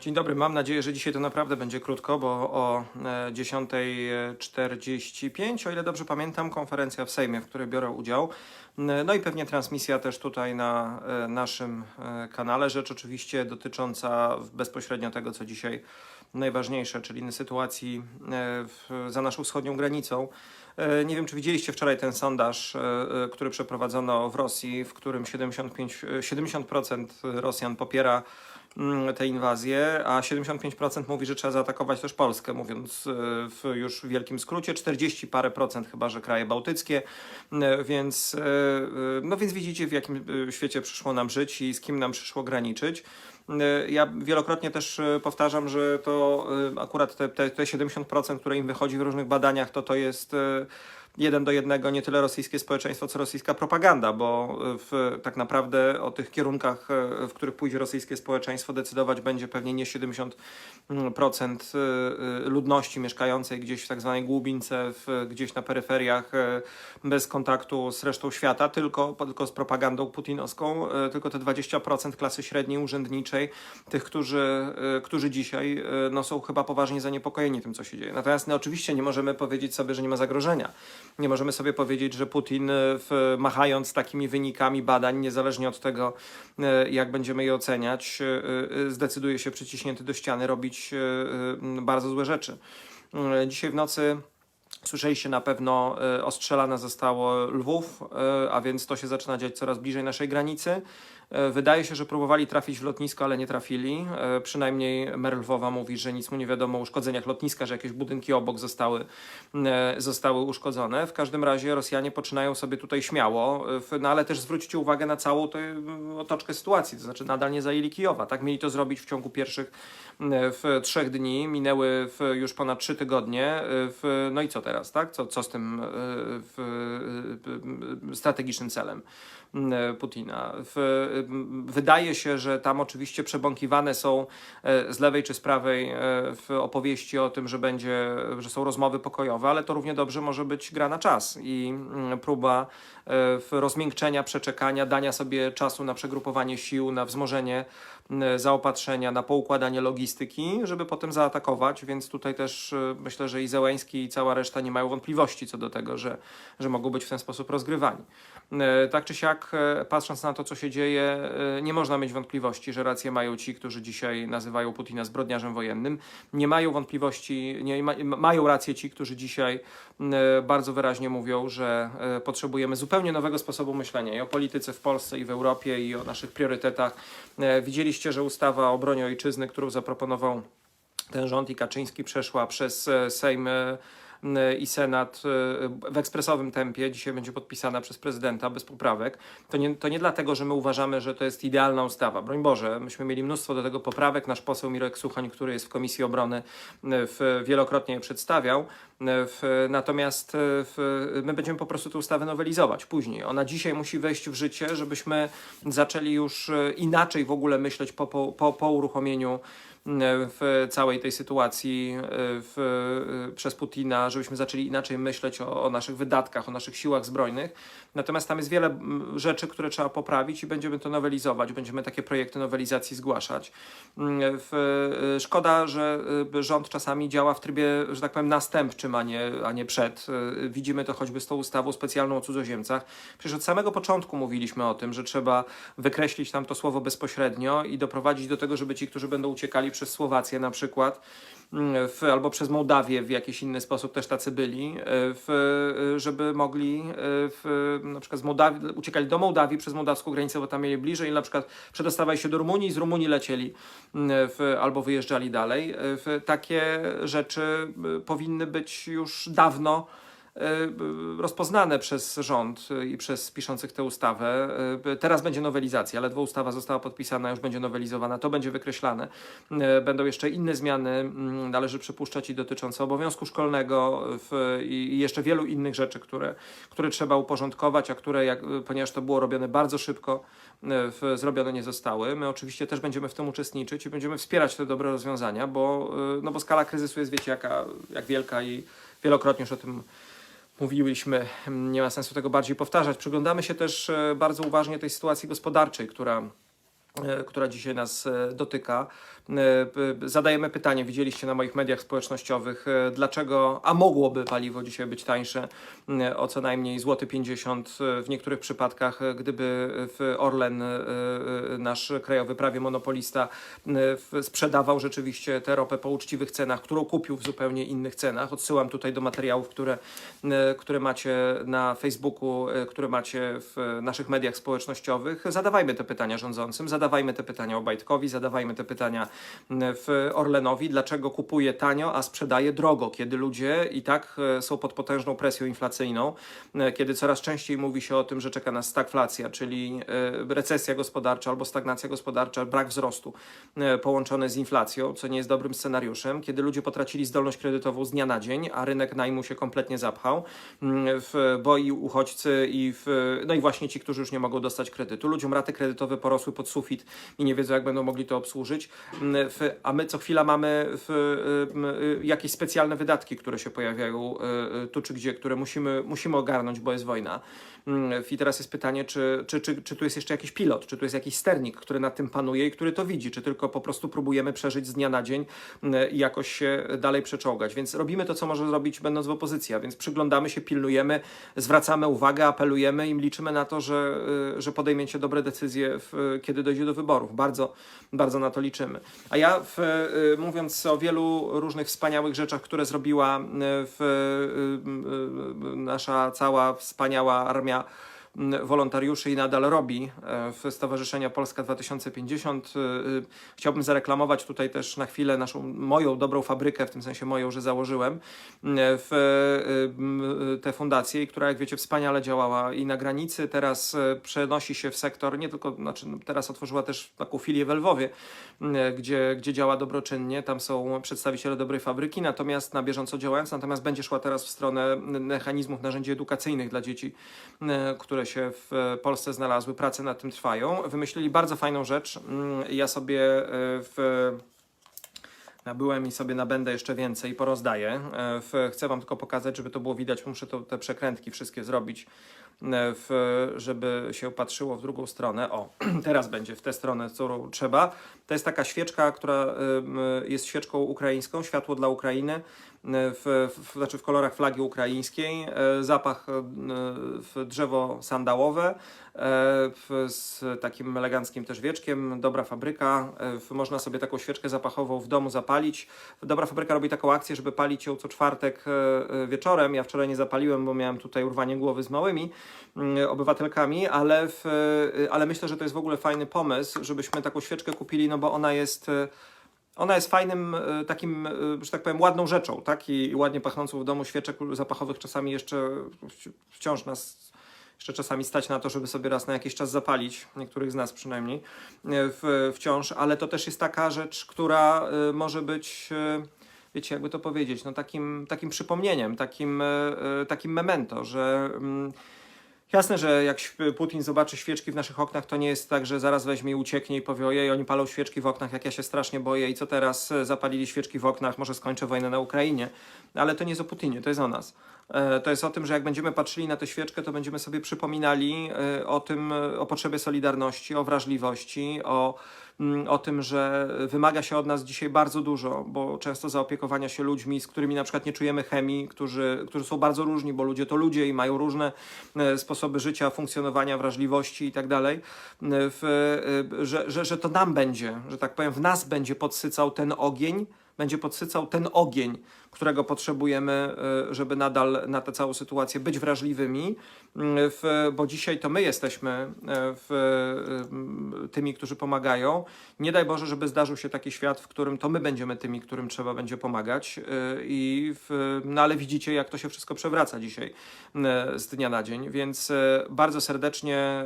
Dzień dobry, mam nadzieję, że dzisiaj to naprawdę będzie krótko, bo o e, 10.45, o ile dobrze pamiętam, konferencja w Sejmie, w której biorę udział. N- No i pewnie transmisja też tutaj na e, naszym e, kanale. Rzecz oczywiście dotycząca bezpośrednio tego, co dzisiaj najważniejsze, czyli sytuacji e, za naszą wschodnią granicą. E, Nie wiem, czy widzieliście wczoraj ten sondaż, e, e, który przeprowadzono w Rosji, w którym 75, e, 70% Rosjan popiera mm, tę inwazję, a 75% mówi, że trzeba zaatakować też Polskę, mówiąc w już wielkim skrócie, 40 parę procent chyba, że kraje bałtyckie, więc, no więc widzicie w jakim świecie przyszło nam żyć i z kim nam przyszło graniczyć. E, Ja wielokrotnie też e, powtarzam, że to e, akurat te, te, te 70%, które im wychodzi w różnych badaniach, to to jest jeden do jednego nie tyle rosyjskie społeczeństwo, co rosyjska propaganda, bo e, w, tak naprawdę o tych kierunkach, e, w których pójdzie rosyjskie społeczeństwo, decydować będzie pewnie nie 70% e, e, ludności mieszkającej gdzieś w tak zwanej głubince, w, gdzieś na peryferiach, bez kontaktu z resztą świata, tylko, tylko z propagandą putinowską, tylko te 20% klasy średniej, urzędniczej, tych, którzy, którzy dzisiaj no, są chyba poważnie zaniepokojeni tym, co się dzieje. Natomiast no, oczywiście nie możemy powiedzieć sobie, że nie ma zagrożenia. Nie możemy sobie powiedzieć, że Putin, e, w, machając takimi wynikami badań, niezależnie od tego, e, jak będziemy je oceniać, e, zdecyduje się przyciśnięty do ściany robić bardzo złe rzeczy. Dzisiaj w nocy Słyszeliście na pewno, ostrzelane zostało Lwów, a więc to się zaczyna dziać coraz bliżej naszej granicy. E, Wydaje się, że próbowali trafić w lotnisko, ale nie trafili. E, Przynajmniej mer Lwowa mówi, że nic mu nie wiadomo o uszkodzeniach lotniska, że jakieś budynki obok zostały, e, zostały uszkodzone. W każdym razie Rosjanie poczynają sobie tutaj śmiało, no ale też zwróćcie uwagę na całą tę otoczkę sytuacji, to znaczy nadal nie zajęli Kijowa. Tak mieli to zrobić w ciągu pierwszych w trzech dni, minęły już ponad trzy tygodnie. W, no i co teraz, tak? Co, co z tym w, strategicznym celem Putina? W, e, wydaje się, że tam oczywiście przebąkiwane są e, z lewej czy z prawej e, w opowieści o tym, że będzie, że są rozmowy pokojowe, ale to równie dobrze może być gra na czas i mm, próba rozmiękczenia, przeczekania, dania sobie czasu na przegrupowanie sił, na wzmożenie zaopatrzenia, na poukładanie logistyki, żeby potem zaatakować, więc tutaj też e, myślę, że i Zełęński i cała reszta nie mają wątpliwości co do tego, że, że mogą być w ten sposób rozgrywani. E, Tak czy siak, e, patrząc na to, co się dzieje, e, nie można mieć wątpliwości, że rację mają ci, którzy dzisiaj nazywają Putina zbrodniarzem wojennym. Nie mają wątpliwości, nie ma, mają rację ci, którzy dzisiaj e, bardzo wyraźnie mówią, że e, potrzebujemy zupełnie nowego sposobu myślenia i o polityce w Polsce i w Europie i o naszych priorytetach. E, Widzieliście, że ustawa o broni ojczyzny, którą zaproponował ten rząd i Kaczyński przeszła przez e, Sejm e, i Senat e, w ekspresowym tempie. Dzisiaj będzie podpisana przez prezydenta bez poprawek. To nie, to nie dlatego, że my uważamy, że to jest idealna ustawa. Broń Boże, myśmy mieli mnóstwo do tego poprawek. Nasz poseł Mirek Suchoń, który jest w Komisji Obrony, e, w, wielokrotnie je przedstawiał. W, natomiast w, my będziemy po prostu tę ustawę nowelizować później. Ona dzisiaj musi wejść w życie, żebyśmy zaczęli już inaczej w ogóle myśleć po, po, po, po uruchomieniu w całej tej sytuacji e, w, e, przez Putina, żebyśmy zaczęli inaczej myśleć o, o naszych wydatkach, o naszych siłach zbrojnych. Natomiast tam jest wiele rzeczy, które trzeba poprawić i będziemy to nowelizować, będziemy takie projekty nowelizacji zgłaszać. Mm, W, e, szkoda, że e, rząd czasami działa w trybie, że tak powiem, następczym, a nie, a nie przed. E, Widzimy to choćby z tą ustawą specjalną o cudzoziemcach. Przecież od samego początku mówiliśmy o tym, że trzeba wykreślić tam to słowo bezpośrednio i doprowadzić do tego, żeby ci, którzy będą uciekali przez Słowację na przykład, mm, w, albo przez Mołdawię w jakiś inny sposób też tacy byli, e, w, e, żeby mogli e, w, na przykład z Mołdawii, uciekali do Mołdawii przez mołdawską granicę, bo tam mieli bliżej, na przykład przedostawali się do Rumunii, z Rumunii lecieli mm, w, albo wyjeżdżali dalej. W, takie rzeczy powinny być już dawno rozpoznane przez rząd e, i przez piszących tę ustawę. E, Teraz będzie nowelizacja, ledwo ustawa została podpisana, już będzie nowelizowana, to będzie wykreślane. Będą jeszcze inne zmiany, mm, należy przypuszczać, i dotyczące obowiązku szkolnego w, i jeszcze wielu innych rzeczy, które, które trzeba uporządkować, a które, jak, ponieważ to było robione bardzo szybko, w, zrobione nie zostały. My oczywiście też będziemy w tym uczestniczyć i będziemy wspierać te dobre rozwiązania, bo, no bo skala kryzysu jest, wiecie, jaka, jak wielka i wielokrotnie już o tym mówiliśmy, mm, nie ma sensu tego bardziej powtarzać. Przyglądamy się też e, bardzo uważnie tej sytuacji gospodarczej, która e, która dzisiaj nas e, dotyka. E, p- Zadajemy pytanie, widzieliście na moich mediach społecznościowych, e, dlaczego, a mogłoby paliwo dzisiaj być tańsze o co najmniej złoty 50 e, w niektórych przypadkach, e, gdyby w Orlen, e, e, nasz krajowy prawie monopolista, e, sprzedawał rzeczywiście tę ropę po uczciwych cenach, którą kupił w zupełnie innych cenach. Odsyłam tutaj do materiałów, które, e, które macie na Facebooku, e, które macie w naszych mediach społecznościowych. Zadawajmy te pytania rządzącym, zadawajmy te pytania Obajtkowi, zadawajmy te pytania w Orlenowi, dlaczego kupuje tanio, a sprzedaje drogo, kiedy ludzie i tak e, są pod potężną presją inflacyjną, e, kiedy coraz częściej mówi się o tym, że czeka nas stagflacja, czyli e, recesja gospodarcza albo stagnacja gospodarcza, brak wzrostu połączony z inflacją, co nie jest dobrym scenariuszem, kiedy ludzie potracili zdolność kredytową z dnia na dzień, a rynek najmu się kompletnie zapchał, bo i uchodźcy i w, no i właśnie ci, którzy już nie mogą dostać kredytu. Ludziom raty kredytowe porosły pod sufit i nie wiedzą, jak będą mogli to obsłużyć, a my co chwila mamy y, y, jakieś specjalne wydatki, które się pojawiają y, tu czy gdzie, które musimy, musimy ogarnąć, bo jest wojna. Mm, I teraz jest pytanie, czy, czy, czy, czy tu jest jeszcze jakiś pilot, czy tu jest jakiś sternik, który nad tym panuje i który to widzi, czy tylko po prostu próbujemy przeżyć z dnia na dzień mm, i jakoś się dalej przeczołgać. Więc robimy to, co może zrobić, będąc w opozycji, a więc przyglądamy się, pilnujemy, zwracamy uwagę, apelujemy i liczymy na to, że, że podejmiecie dobre decyzje, w, kiedy dojdzie do wyborów. Bardzo, bardzo na to liczymy. A ja, w, y, mówiąc o wielu różnych wspaniałych rzeczach, które zrobiła y, w, y, nasza cała wspaniała armia wolontariuszy i nadal robi e, w Stowarzyszenia Polska 2050. Y, y, Chciałbym zareklamować tutaj też na chwilę naszą, moją dobrą fabrykę, w tym sensie moją, że założyłem w tę fundację, która jak wiecie wspaniale działała i na granicy, teraz e, przenosi się w sektor, nie tylko, znaczy no, teraz otworzyła też taką filię w Lwowie, gdzie, gdzie działa dobroczynnie, tam są przedstawiciele dobrej fabryki, natomiast na bieżąco działając, natomiast będzie szła teraz w stronę mechanizmów, narzędzi edukacyjnych dla dzieci, e, które się w Polsce znalazły, prace nad tym trwają. Wymyślili bardzo fajną rzecz. Mm, Ja sobie e, w Nabyłem i sobie nabędę jeszcze więcej i porozdaję. E, chcę Wam tylko pokazać, żeby to było widać. Muszę to, te przekrętki wszystkie zrobić, e, w, żeby się patrzyło w drugą stronę. O, teraz będzie w tę stronę, którą trzeba. To jest taka świeczka, która jest świeczką ukraińską, światło dla Ukrainy, e, w, w, znaczy w kolorach flagi ukraińskiej. E, Zapach e, w drzewo sandałowe, e, z takim eleganckim też wieczkiem. Dobra fabryka. E, Można sobie taką świeczkę zapachową w domu zapalić. Dobra fabryka robi taką akcję, żeby palić ją co czwartek e, e, wieczorem. Ja wczoraj nie zapaliłem, bo miałem tutaj urwanie głowy z małymi obywatelkami, ale, w, e, ale myślę, że to jest w ogóle fajny pomysł, żebyśmy taką świeczkę kupili, no bo ona jest. e, ona jest fajnym, e, takim, że tak powiem, ładną rzeczą, tak? I, i ładnie pachnącą w domu świeczek zapachowych czasami jeszcze wci- wciąż nas jeszcze czasami stać na to, żeby sobie raz na jakiś czas zapalić, niektórych z nas przynajmniej, w, wciąż, ale to też jest taka rzecz, która może być, wiecie, jakby to powiedzieć, no takim, takim przypomnieniem, takim, takim memento, że mm, Jasne, że jak Putin zobaczy świeczki w naszych oknach, to nie jest tak, że zaraz weźmie i ucieknie i powie, ojej, oni palą świeczki w oknach, jak ja się strasznie boję i co teraz, E, zapalili świeczki w oknach, może skończę wojnę na Ukrainie. Ale to nie jest o Putinie, to jest o nas. E, To jest o tym, że jak będziemy patrzyli na tę świeczkę, to będziemy sobie przypominali e, o tym, e, o potrzebie solidarności, o wrażliwości, o, mm, o tym, że wymaga się od nas dzisiaj bardzo dużo, bo często zaopiekowania się ludźmi, z którymi na przykład nie czujemy chemii, którzy, którzy są bardzo różni, bo ludzie to ludzie i mają różne sposoby życia, funkcjonowania, wrażliwości i tak dalej, że, że, że to nam będzie, że tak powiem, w nas będzie podsycał ten ogień, będzie podsycał ten ogień, którego potrzebujemy, e, żeby nadal na tę całą sytuację być wrażliwymi, mm, bo dzisiaj to my jesteśmy e, e, tymi, którzy pomagają. Nie daj Boże, żeby zdarzył się taki świat, w którym to my będziemy tymi, którym trzeba będzie pomagać. I no ale widzicie, jak to się wszystko przewraca dzisiaj z dnia na dzień, więc bardzo serdecznie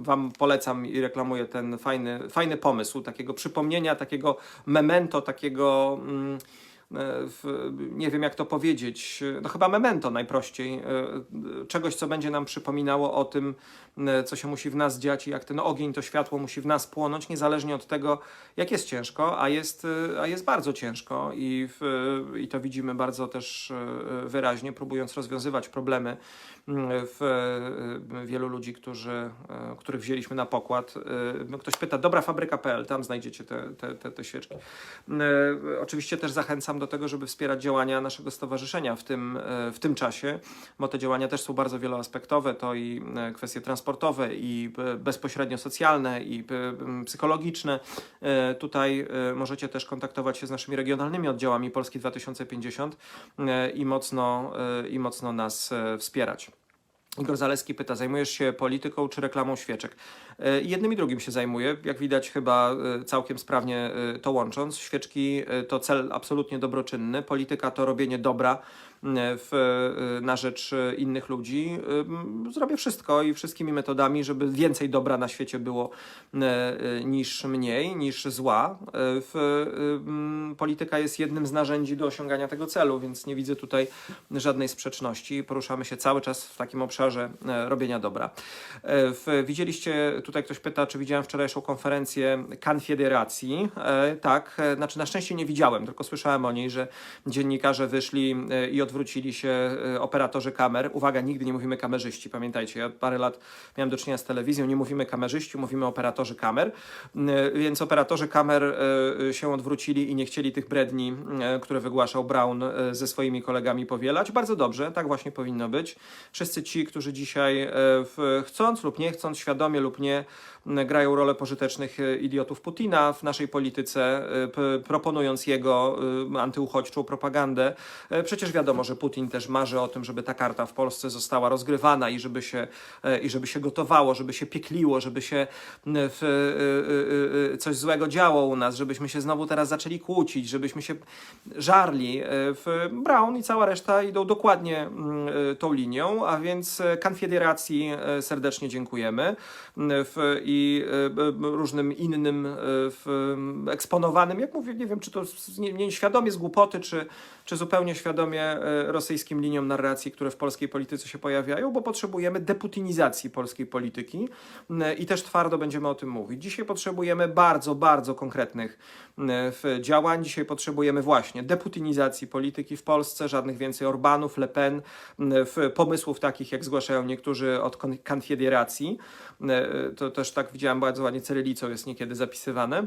Wam polecam i reklamuję ten fajny, fajny pomysł, takiego przypomnienia, takiego memento, takiego. Mm, w, nie wiem jak to powiedzieć, no chyba memento najprościej, e, czegoś, co będzie nam przypominało o tym, e, co się musi w nas dziać i jak ten ogień, to światło musi w nas płonąć, niezależnie od tego, jak jest ciężko, a jest, e, a jest bardzo ciężko i, w, i to widzimy bardzo też e, wyraźnie, próbując rozwiązywać problemy w e, wielu ludzi, którzy, e, których wzięliśmy na pokład. E, Ktoś pyta, dobra fabryka.pl, tam znajdziecie te, te, te, te świeczki. E, Oczywiście też zachęcam do tego, żeby wspierać działania naszego stowarzyszenia w tym, e, w tym czasie, bo te działania też są bardzo wieloaspektowe. To i e, kwestie transportowe, i e, bezpośrednio socjalne, i psychologiczne. Tutaj możecie też kontaktować się z naszymi regionalnymi oddziałami Polski 2050 e, i mocno, i mocno nas wspierać. Igor Zaleski pyta, zajmujesz się polityką czy reklamą świeczek? E, Jednym i drugim się zajmuję, jak widać chyba e, całkiem sprawnie e, to łącząc. Świeczki to cel absolutnie dobroczynny, polityka to robienie dobra w, e, na rzecz e, innych ludzi. Zrobię wszystko i wszystkimi metodami, żeby więcej dobra na świecie było e, e, niż mniej, niż zła. E, polityka jest jednym z narzędzi do osiągania tego celu, więc nie widzę tutaj żadnej sprzeczności. Poruszamy się cały czas w takim obszarze e, robienia dobra. E, widzieliście, tutaj ktoś pyta, czy widziałem wczorajszą konferencję Konfederacji. E, Tak, e, znaczy na szczęście nie widziałem, tylko słyszałem o niej, że dziennikarze wyszli e, i odwrócili się e, operatorzy kamer. Uwaga, nigdy nie mówimy kamerzyści, pamiętajcie, ja parę lat miałem do czynienia z telewizją, nie mówimy kamerzyści, mówimy operatorzy kamer, E, więc operatorzy kamer e, się odwrócili i nie chcieli tych bredni, które wygłaszał Brown ze swoimi kolegami powielać. Bardzo dobrze, tak właśnie powinno być. Wszyscy ci, którzy dzisiaj chcąc lub nie chcąc, świadomie lub nie, m, grają rolę pożytecznych idiotów Putina w naszej polityce, proponując jego antyuchodźczą propagandę. Przecież wiadomo, że Putin też marzy o tym, żeby ta karta w Polsce została rozgrywana i żeby się, e, i żeby się gotowało, żeby się piekliło, żeby się e, e, coś złego działo u nas, żebyśmy się znowu teraz zaczęli kłócić, żebyśmy się żarli. Brown i cała reszta idą dokładnie tą linią, a więc Konfederacji serdecznie dziękujemy i różnym innym eksponowanym, jak mówię, nie wiem, czy to z- nie, nie świadomie z głupoty, czy, czy zupełnie świadomie rosyjskim liniom narracji, które w polskiej polityce się pojawiają, bo potrzebujemy deputinizacji polskiej polityki i też twardo będziemy o tym mówić. Dzisiaj potrzebujemy bardzo, bardzo konkretnych działań. Dzisiaj potrzebujemy właśnie deputinizacji polityki w Polsce, żadnych więcej Orbanów, Le Pen, pomysłów takich, jak zgłaszają niektórzy od kon- Konfederacji. M, To też tak widziałem bardzo ładnie cyrylicą jest niekiedy zapisywane e,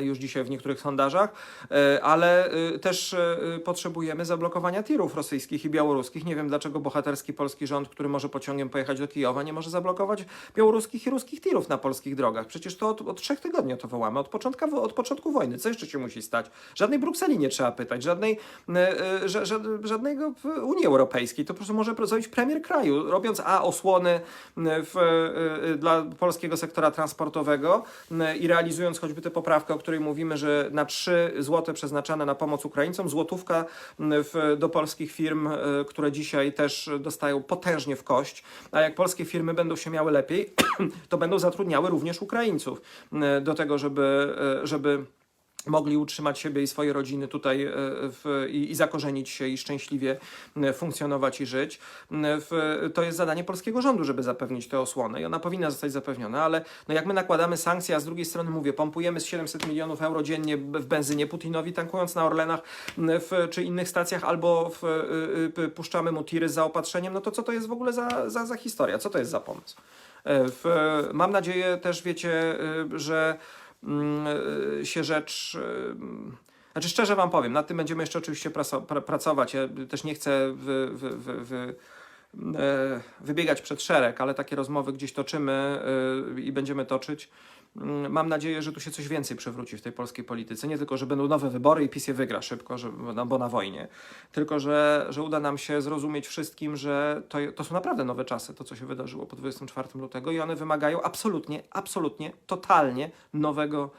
już dzisiaj w niektórych sondażach, e, ale e, też e, potrzebujemy zablokowania tirów rosyjskich i białoruskich. Nie wiem, dlaczego bohaterski polski rząd, który może pociągiem pojechać do Kijowa, nie może zablokować białoruskich i ruskich tirów na polskich drogach. Przecież to od, od trzech tygodni to wołamy, od, początka, od początku wojny. Co jeszcze się musi stać? Żadnej Brukseli nie trzeba pytać, żadnej, e, e, ża- ża- żadnego Unii Europejskiej. To po prostu może zrobić premier kraju, robiąc a osłony w, e, e, dla polskiego sektora transportowego i realizując choćby tę poprawkę, o której mówimy, że na 3 złote przeznaczane na pomoc Ukraińcom, złotówka m, w, do polskich firm, e, które dzisiaj też dostają potężnie w kość, a jak polskie firmy będą się miały lepiej, to będą zatrudniały również Ukraińców m, do tego, żeby, e, żeby mogli utrzymać siebie i swoje rodziny tutaj e, w, i, i zakorzenić się i szczęśliwie e, funkcjonować i żyć. M, W, to jest zadanie polskiego rządu, żeby zapewnić tę osłonę i ona powinna zostać zapewniona, ale no jak my nakładamy sankcje, a z drugiej strony mówię, pompujemy z 700 milionów euro dziennie w benzynie Putinowi, tankując na Orlenach w, czy innych stacjach, albo w, puszczamy mu tiry z zaopatrzeniem, no to co to jest w ogóle za, za, za historia? Co to jest za pomysł? E, mam nadzieję też, wiecie, że się rzecz. y, Znaczy, szczerze Wam powiem, nad tym będziemy jeszcze oczywiście pracować. Ja też nie chcę wy, e, wybiegać przed szereg, ale takie rozmowy gdzieś toczymy y, i będziemy toczyć. Mm, Mam nadzieję, że tu się coś więcej przewróci w tej polskiej polityce. Nie tylko, że będą nowe wybory i PiS je wygra szybko, że, no, bo na wojnie, tylko, że, że uda nam się zrozumieć wszystkim, że to, to są naprawdę nowe czasy, to co się wydarzyło po 24 lutego i one wymagają absolutnie, absolutnie, totalnie nowego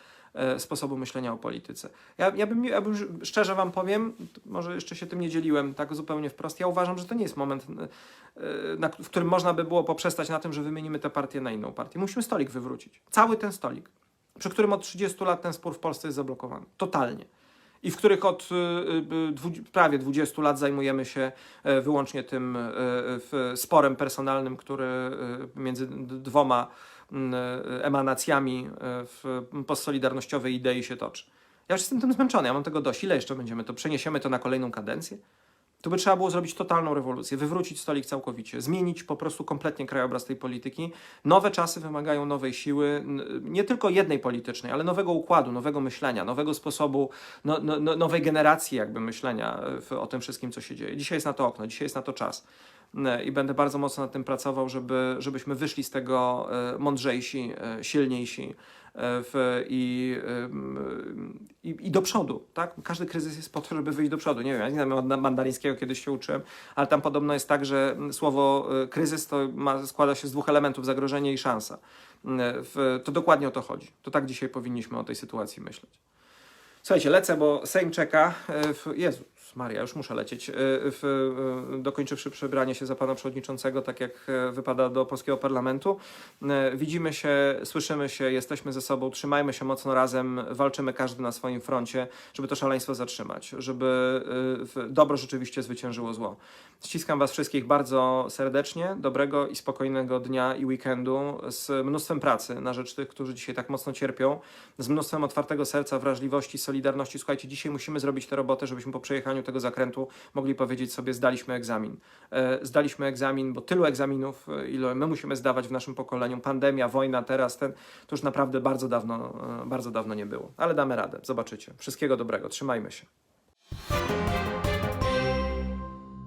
sposobu myślenia o polityce. Ja, ja, bym, ja bym, szczerze Wam powiem, może jeszcze się tym nie dzieliłem tak zupełnie wprost, ja uważam, że to nie jest moment, e, na, w którym można by było poprzestać na tym, że wymienimy tę partię na inną partię. Musimy stolik wywrócić. Cały ten stolik, przy którym od 30 lat ten spór w Polsce jest zablokowany. Totalnie. i w których od dwu- prawie 20 lat zajmujemy się e, wyłącznie tym e, sporem personalnym, który e, między dwoma e, emanacjami e, w postsolidarnościowej idei się toczy. Ja już jestem tym zmęczony, ja mam tego dość. Ile jeszcze będziemy to? Przeniesiemy to na kolejną kadencję? Tu by trzeba było zrobić totalną rewolucję, wywrócić stolik całkowicie, zmienić po prostu kompletnie krajobraz tej polityki. Nowe czasy wymagają nowej siły, nie tylko jednej politycznej, ale nowego układu, nowego myślenia, nowego sposobu, no, no, no, nowej generacji jakby myślenia e, o tym wszystkim, co się dzieje. Dzisiaj jest na to okno, dzisiaj jest na to czas. E, I będę bardzo mocno nad tym pracował, żeby, żebyśmy wyszli z tego e, mądrzejsi, silniejsi w, i, i, i do przodu. Tak? Każdy kryzys jest po to, żeby wyjść do przodu. Nie wiem, ja nie znam mandaryńskiego, kiedyś się uczyłem, ale tam podobno jest tak, że słowo y, kryzys to ma, składa się z dwóch elementów, zagrożenie i szansa. W, to dokładnie o to chodzi. To tak dzisiaj powinniśmy o tej sytuacji myśleć. Słuchajcie, lecę, bo Sejm czeka. E, W, Maria, już muszę lecieć. E, W, e, dokończywszy przebranie się za pana przewodniczącego, tak jak e, wypada do polskiego parlamentu. E, Widzimy się, słyszymy się, jesteśmy ze sobą, trzymajmy się mocno razem, walczymy każdy na swoim froncie, żeby to szaleństwo zatrzymać, żeby w- dobro rzeczywiście zwyciężyło zło. Ściskam Was wszystkich bardzo serdecznie, dobrego i spokojnego dnia i weekendu z mnóstwem pracy na rzecz tych, którzy dzisiaj tak mocno cierpią, z mnóstwem otwartego serca, wrażliwości, solidarności. Słuchajcie, dzisiaj musimy zrobić tę robotę, żebyśmy po przejechaniu tego zakrętu mogli powiedzieć sobie, zdaliśmy egzamin. E, Zdaliśmy egzamin, bo tylu egzaminów, e, ile my musimy zdawać w naszym pokoleniu, pandemia, wojna, teraz ten, to już naprawdę bardzo dawno, e, bardzo dawno nie było. Ale damy radę, zobaczycie. Wszystkiego dobrego, trzymajmy się.